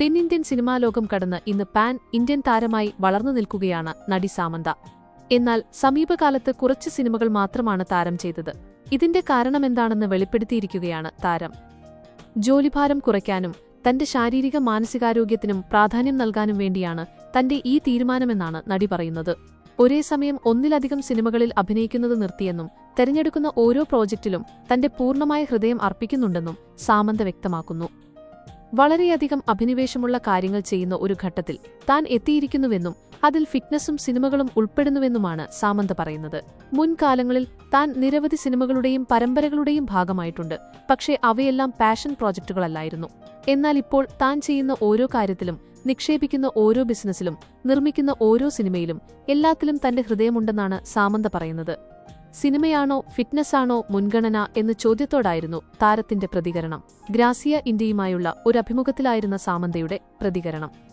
തെന്നിന്ത്യൻ സിനിമാ ലോകം കടന്ന് ഇന്ന് പാൻ ഇന്ത്യൻ താരമായി വളർന്നു നിൽക്കുകയാണ് നടി സാമന്ത. എന്നാൽ സമീപകാലത്ത് കുറച്ച് സിനിമകൾ മാത്രമാണ് താരം ചെയ്തത്. ഇതിന്റെ കാരണമെന്താണെന്ന് വെളിപ്പെടുത്തിയിരിക്കുകയാണ് താരം. ജോലിഭാരം കുറയ്ക്കാനും തന്റെ ശാരീരിക മാനസികാരോഗ്യത്തിനും പ്രാധാന്യം നൽകാനും വേണ്ടിയാണ് തന്റെ ഈ തീരുമാനമെന്നാണ് നടി പറയുന്നത്. ഒരേ സമയം ഒന്നിലധികം സിനിമകളിൽ അഭിനയിക്കുന്നത് നിർത്തിയെന്നും തെരഞ്ഞെടുക്കുന്ന ഓരോ പ്രോജക്റ്റിലും തന്റെ പൂർണമായ ഹൃദയം അർപ്പിക്കുന്നുണ്ടെന്നും സാമന്ത വ്യക്തമാക്കുന്നു. വളരെയധികം അഭിനിവേശമുള്ള കാര്യങ്ങൾ ചെയ്യുന്ന ഒരു ഘട്ടത്തിൽ താൻ എത്തിയിരിക്കുന്നുവെന്നും അതിൽ ഫിറ്റ്നസും സിനിമകളും ഉൾപ്പെടുന്നുവെന്നുമാണ് സാമന്ത പറയുന്നത്. മുൻകാലങ്ങളിൽ താൻ നിരവധി സിനിമകളുടെയും പരമ്പരകളുടെയും ഭാഗമായിട്ടുണ്ട്. പക്ഷേ അവയെല്ലാം പാഷൻ പ്രോജക്റ്റുകളല്ലായിരുന്നു എന്നാൽ ഇപ്പോൾ താൻ ചെയ്യുന്ന ഓരോ കാര്യത്തിലും നിക്ഷേപിക്കുന്ന ഓരോ ബിസിനസ്സിലും നിർമ്മിക്കുന്ന ഓരോ സിനിമയിലും എല്ലാത്തിലും തന്റെ ഹൃദയമുണ്ടെന്നാണ് സാമന്ത പറയുന്നത്. സിനിമയാണോ ഫിറ്റ്നസ്സാണോ മുൻഗണന എന്ന ചോദ്യത്തോടായിരുന്നു താരത്തിന്റെ പ്രതികരണം. ഗ്രാസിയ ഇന്ത്യയുമായുള്ള ഒരു അഭിമുഖത്തിലായിരുന്ന സാമന്തയുടെ പ്രതികരണം.